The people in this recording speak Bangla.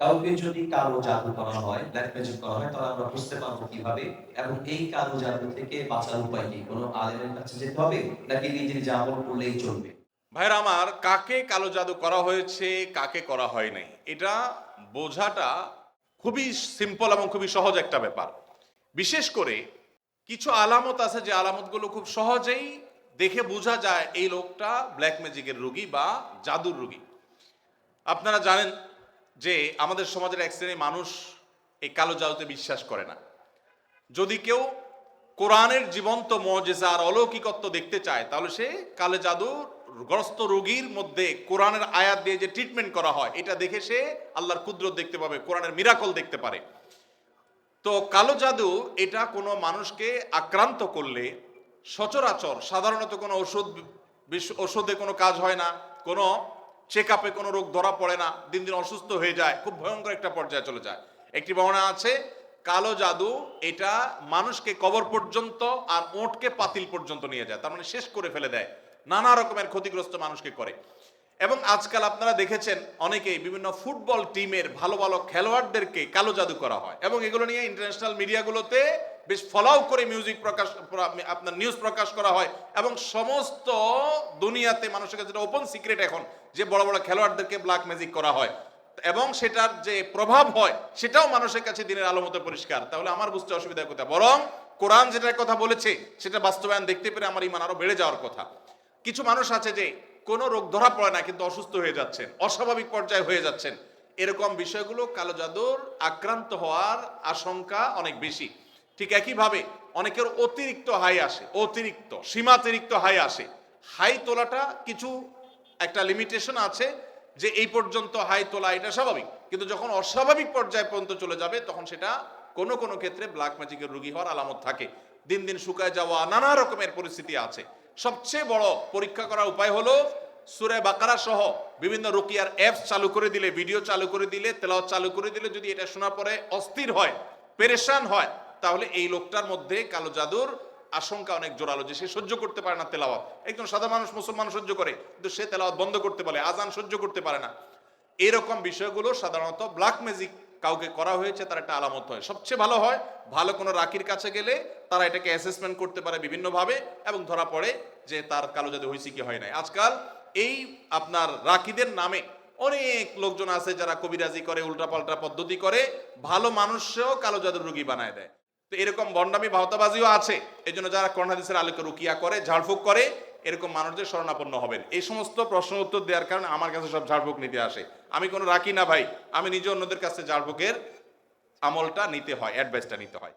কাউকে যদি কালো জাদু করা হয় ব্ল্যাক ম্যাজিক করা হয়, তাহলে আমরা বুঝতে পারব কীভাবে এবং এই কালো জাদু থেকে বাঁচার উপায় কি? কোনো আলেমের কাছে যেতে হবে নাকি নিজে নিজে আমল করলেই চলবে? ভাইরা আমার, কাকে কালো জাদু করা হয়েছে, কাকে করা হয় নাই? এটা বোঝাটা খুবই সিম্পল এবং খুবই সহজ একটা ব্যাপার। বিশেষ করে কিছু আলামত আছে যে আলামতগুলো খুব সহজেই দেখে বোঝা যায় এই লোকটা ব্ল্যাক ম্যাজিকের রুগী বা জাদুর রুগী। আপনারা জানেন যে আমাদের সমাজের এক শ্রেণির মানুষ এই কালো জাদুতে বিশ্বাস করে না। যদি কেউ কোরআনের জীবন্ত মজেজা আর অলৌকিকত্ব দেখতে চায়, তাহলে সে কালো জাদু গ্রস্ত রোগীর মধ্যে কোরআনের আয়াত দিয়ে যে ট্রিটমেন্ট করা হয়, এটা দেখে সে আল্লাহর কুদরত দেখতে পাবে, কোরআনের মিরাকল দেখতে পারে। তো কালো জাদু এটা কোনো মানুষকে আক্রান্ত করলে সচরাচর সাধারণত কোনো ওষুধ ওষুধে কোনো কাজ হয় না, কোনো চেক আপে কোনো রোগ ধরা পড়ে না, দিন দিন অসুস্থ হয়ে যায়, খুব ভয়ঙ্কর একটা পর্যায়ে চলে যায়। একটি ভাবনা আছে, কালো জাদু, এটা মানুষকে কবর পর্যন্ত আর ওঁটকে পাতিল পর্যন্ত নিয়ে যায়, তার মানে শেষ করে ফেলে দেয়। নানা রকমের ক্ষতিগ্রস্ত মানুষকে করে। এবং আজকাল আপনারা দেখেছেন অনেকেই বিভিন্ন ফুটবল টিমের ভালো ভালো খেলোয়াড়দেরকে কালো জাদু করা হয় এবং এগুলো নিয়ে ইন্টারন্যাশনাল মিডিয়াগুলোতে বেশ ফলাও করে মিউজিক প্রকাশ আপনার নিউজ প্রকাশ করা হয় এবং সমস্ত দুনিয়াতে মানুষের কাছে ওপেন সিক্রেট এখন, যে বড় বড় খেলোয়াড়দেরকে ব্ল্যাক ম্যাজিক করা হয়। এবং সেটার যে প্রভাব হয়, সেটাও মানুষের কাছে দিনের আলো মতো পরিষ্কার। তাহলে আমার বুঝতে অসুবিধা কোথায় বরং কোরআন যেটার কথা বলেছে, সেটা বাস্তবায়ন দেখতে পেরে আমার ইমান আরও বেড়ে যাওয়ার কথা। কিছু মানুষ আছে যে কোনো রোগ ধরা পড়ে না, কিন্তু অসুস্থ হয়ে যাচ্ছেন, অস্বাভাবিক পর্যায়ে হয়ে যাচ্ছেন। এরকম বিষয়গুলো কালো জাদুর আক্রান্ত হওয়ার আশঙ্কা অনেক বেশি। ঠিক একইভাবে অনেকের অতিরিক্ত হাই আসে, অতিরিক্ত, সীমাতিরিক্ত হাই আসে। হাই তোলাটা কিছু একটা লিমিটেশন আছে যে এই পর্যন্ত হাই তোলা এটা স্বাভাবিক। কিন্তু যখন অস্বাভাবিক পর্যায়ে পর্যন্ত চলে যাবে, তখন সেটা কোনো কোনো ক্ষেত্রে ব্ল্যাক ম্যাজিকের রোগী হওয়ার আলামত থাকে। দিন দিন শুকায় যাওয়া নানা রকমের পরিস্থিতি আছে। সবচেয়ে বড় পরীক্ষা করার উপায় হলো সুরে বাকারা সহ বিভিন্ন রুকিয়ার অ্যাপস চালু করে দিলে ভিডিও চালু করে দিলে, তেলাওয়াত চালু করে দিলে যদি এটা শোনার পরে অস্থির হয়, পেরেশান হয়, তাহলে এই লোকটার মধ্যে কালো জাদুর আশঙ্কা অনেক জোরালো যে সে সহ্য করতে পারে না তেলাওয়াত। একজন সাধারণ মানুষ মুসলমান সহ্য করে, কিন্তু সে তেলাওয়াত বন্ধ করতে পারে, আজান সহ্য করতে পারে না। এরকম বিষয়গুলো সাধারণত ব্ল্যাক ম্যাজিক কাউকে করা হয়েছে, তার একটা আলামত হয়। সবচেয়ে ভালো হয়, ভালো কোনো রাকির কাছে গেলে তারা এটাকে অ্যাসেসমেন্ট করতে পারে বিভিন্নভাবে এবং ধরা পড়ে যে তার কালো জাদু হয়েছে কি হয় নাই। আজকাল এই আপনার রাকিদের নামে অনেক লোকজন আছে যারা কবিরাজি করে, উল্টাপাল্টা পদ্ধতি করে, ভালো মানুষও কালো জাদুর রুগী বানায় দেয়। তো এরকম বন্ডামি ভাওতাবাজিও আছে। এই জন্য যারা করোনাদিসের আলোকে রুকিয়া করে, ঝাড়ফুঁক করে এরকম মানুষদের শরণাপন্ন হবেন। এই সমস্ত প্রশ্ন উত্তর দেওয়ার কারণে আমার কাছে সব ঝাড়ফুঁক নিতে আসে। আমি কোনো রাখি না ভাই। আমি নিজে অন্যদের কাছে ঝাড়ফুঁকের আমলটা নিতে হয় অ্যাডভাইসটা নিতে হয়।